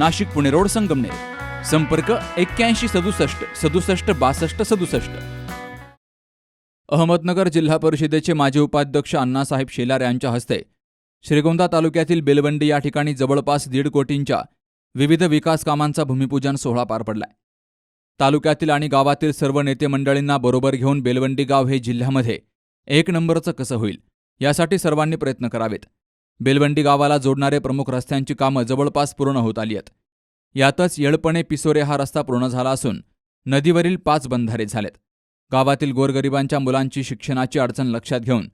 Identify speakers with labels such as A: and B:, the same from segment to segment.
A: Nashik Pune road Sangamner. संपर्क एक्क्याऐंशी सदुसष्ट सदुसष्ट बासष्ट सदुसष्ट. अहमदनगर जिल्हा परिषदेचे माजी उपाध्यक्ष अण्णासाहेब शेलार यांच्या हस्ते श्रीगोंदा तालुक्यातील बेलवंडी या ठिकाणी जवळपास दीड कोटींच्या विविध विकास कामांचा भूमिपूजन सोहळा पार पडलाय. तालुक्यातील आणि गावातील सर्व नेते मंडळींना बरोबर घेऊन बेलवंडी गाव हे जिल्ह्यामध्ये एक नंबरचं कसं होईल यासाठी सर्वांनी प्रयत्न करावेत. बेलवंडी गावाला जोडणारे प्रमुख रस्त्यांची कामं जवळपास पूर्ण होत आली आहेत. यातच येळपणे पिसोरे हा रस्ता पूर्ण झाला असून नदीवरील पाच बंधारे झालेत. गावातील गोरगरिबांच्या मुलांची शिक्षणाची अडचण लक्षात घेऊन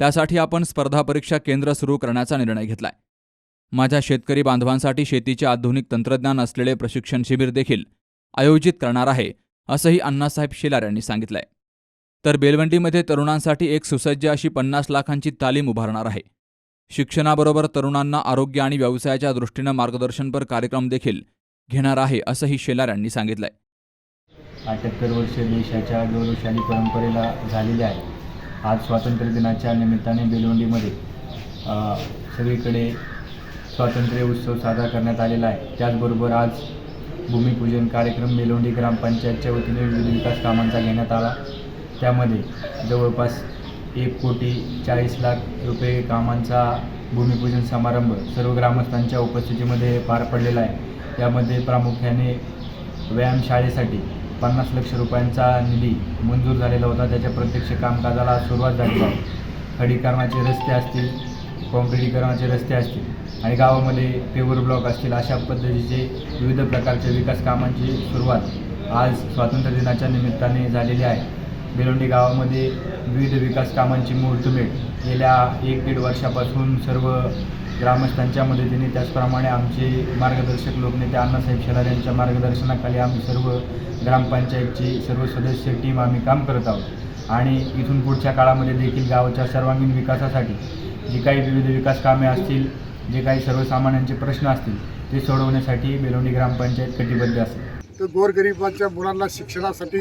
A: त्यासाठी आपण स्पर्धा परीक्षा केंद्र सुरू करण्याचा निर्णय घेतलाय. माझ्या शेतकरी बांधवांसाठी शेतीचे आधुनिक तंत्रज्ञान असलेले प्रशिक्षण शिबिर देखील आयोजित करणार आहे असंही अण्णासाहेब शेलार यांनी सांगितलंय. तर बेलवंडीमध्ये तरुणांसाठी एक सुसज्ज अशी पन्नास लाखांची तालीम उभारणार आहे. शिक्षणाबरोबर तरुणांना आरोग्य आणि व्यवसायाच्या दृष्टीनं मार्गदर्शनपर कार्यक्रम देखील घेणार आहे असंही शेलार यांनी सांगितलंय.
B: अठ्याहत्तर वर्ष देशाच्या गौरवशाली परंपरेला झालेले आहे आज स्वातंत्र्य दिनाच्या निमित्ताने बेलवंडीमध्ये सगळीकडे स्वातंत्र्य उत्सव साजरा करण्यात आलेला आहे. त्याचबरोबर आज भूमिपूजन कार्यक्रम बेलवंडी ग्रामपंचायतच्या वतीने विविध विकास कामांचा घेण्यात आला. त्यामध्ये जवळपास एक कोटी चाळीस लाख रुपये कामांचा भूमिपूजन समारंभ सर्व ग्रामस्थांच्या उपस्थितीमध्ये पार पडलेला आहे. यामध्ये प्रामुख्याने व्यायामशाळेसाठी पन्नास लक्ष रुपयांचा निधी मंजूर झालेला होता. त्याच्या प्रत्यक्ष कामकाजाला सुरुवात झाली. आहे खडीकरणाचे रस्ते असतील काँक्रिटीकरणाचे रस्ते असतील आणि गावामध्ये पेवर ब्लॉक असतील अशा पद्धतीचे विविध प्रकारच्या विकास कामांची सुरुवात आज स्वातंत्र्य दिनाच्या निमित्ताने झालेली आहे. बेलोंडी गावामध्ये विविध विकास कामांची मुहूर्तमेढ गेल्या एक दीड वर्षापासून सर्व ग्रामस्थांच्या मदतीने त्याचप्रमाणे आमचे मार्गदर्शक लोकनेते अण्णासाहेब शेलार यांच्या मार्गदर्शनाखाली आम्ही सर्व ग्रामपंचायतची सर्व सदस्य टीम आम्ही काम करत आहोत. आणि इथून पुढच्या काळामध्ये देखील गावाच्या सर्वांगीण विकासासाठी जी काही विविध विकास कामे असतील जे काही सर्वसामान्यांचे प्रश्न असतील ते सोडवण्यासाठी बेलोंडी ग्रामपंचायत कटिबद्ध असेल.
C: तर गोरगरिबांच्या मुलांना शिक्षणासाठी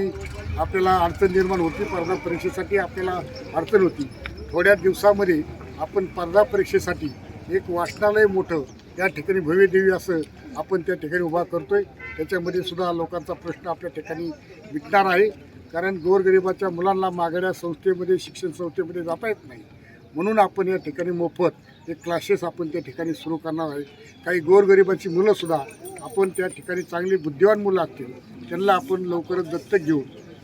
C: आपल्याला अडचण निर्माण होती. स्पर्धा परीक्षेसाठी आपल्याला अडचण होती. थोड्या दिवसामध्ये आपण स्पर्धा परीक्षेसाठी एक वाचनालय मोठं त्या ठिकाणी भव्यदेवी असं आपण त्या ठिकाणी उभा करतो आहे त्याच्यामध्ये सुद्धा लोकांचा प्रश्न आपल्या ठिकाणी मिटणार आहे. कारण गोरगरिबाच्या मुलांना मागण्या संस्थेमध्ये शिक्षण संस्थेमध्ये जाता येत नाही. म्हणून आपण या ठिकाणी मोफत ते क्लासेस आपण त्या ठिकाणी सुरू करणार आहे काही गोरगरिबाची मुलंसुद्धा आपण त्या ठिकाणी चांगली बुद्धिवान मुलं असतील त्यांना आपण लवकरच दत्तक घेऊ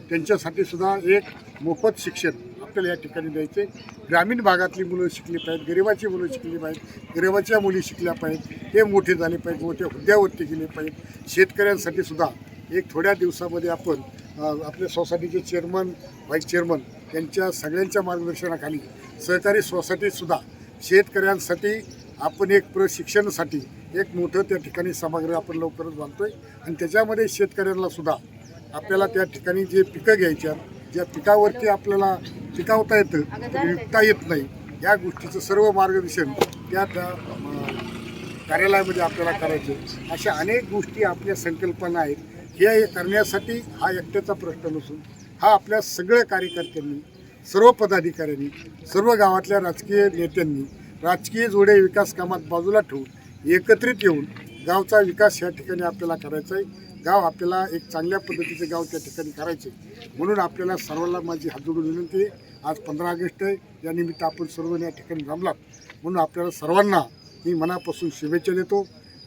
C: त्यांच्यासाठी सुद्धा एक मोफत शिक्षण आपल्याला या ठिकाणी द्यायचे ग्रामीण भागातली मुलं शिकली पाहिजेत गरिबाची मुलं शिकली पाहिजेत गरिबाच्या मुली शिकल्या पाहिजेत ते मोठे झाले पाहिजेत मोठ्या हुद्द्यावरती गेले पाहिजेत. शेतकऱ्यांसाठी सुद्धा एक थोड्या दिवसामध्ये आपण आपल्या सोसायटीचे चेअरमन व्हाईस चेअरमन यांच्या सगळ्यांच्या मार्गदर्शनाखाली सहकारी सोसायटीसुद्धा शेतकऱ्यांसाठी आपण एक प्रशिक्षणासाठी एक मोठं त्या ठिकाणी सभागृह आपण लवकरच बांधतो आहे आणि त्याच्यामध्ये शेतकऱ्यांना सुद्धा आपल्याला त्या ठिकाणी जे पिकं घ्यायच्या ज्या पिकावरती आपल्याला पिकावता येतं विकता येत नाही या गोष्टीचं सर्व मार्गदर्शन त्या त्या कार्यालयामध्ये आपल्याला करायचे अशा अनेक गोष्टी आपल्या संकल्पना आहेत. हे करण्यासाठी हा एकट्याचा प्रश्न नसून हा आपल्या सगळ्या कार्यकर्त्यांनी सर्व पदाधिकाऱ्यांनी सर्व गावातल्या राजकीय नेत्यांनी राजकीय जोडे विकास कामात बाजूला ठेवून एकत्रित येऊन गावचा विकास या ठिकाणी आपल्याला करायचा आहे. गाव आपल्याला एक चांगल्या पद्धतीचे गाव त्या ठिकाणी करायचे म्हणून आपल्याला सर्वांना माझी हात जोडून विनंती आहे. आज पंधरा ऑगस्ट आहे. यानिमित्त आपण सर्व या ठिकाणी जमलात म्हणून आपल्याला सर्वांना मी मनापासून शुभेच्छा देतो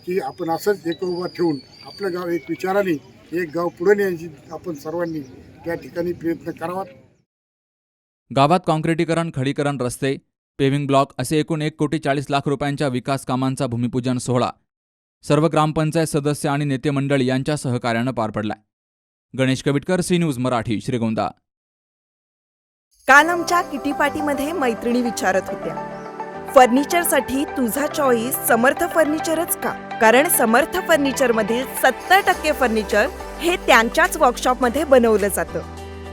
C: की आपण असंच एक उभा ठेवून आपलं गाव एक विचाराने एक गाव पुढे न्यायची आपण सर्वांनी त्या ठिकाणी प्रयत्न करावा.
A: गावात काँक्रिटीकरण खडीकरण रस्ते पेव्हिंग ब्लॉक असे एकूण एक कोटी चाळीस लाख रुपयांच्या विकास कामांचा भूमिपूजन सोहळा सर्व ग्रामपंचायत सदस्य आणि नेते मंडळी यांच्या सहकार्यानं पार पडलाय. Ganesh Kavitkar C news Marathi Shrigonda.
D: काल आमच्या किटीपाटीमध्ये मैत्रिणी विचारत होत्या फर्निचरसाठी तुझा चॉईस समर्थ फर्निचरच का? कारण समर्थ फर्निचरमधील सत्तर टक्के फर्निचर हे त्यांच्याच वर्कशॉपमध्ये बनवलं जातं.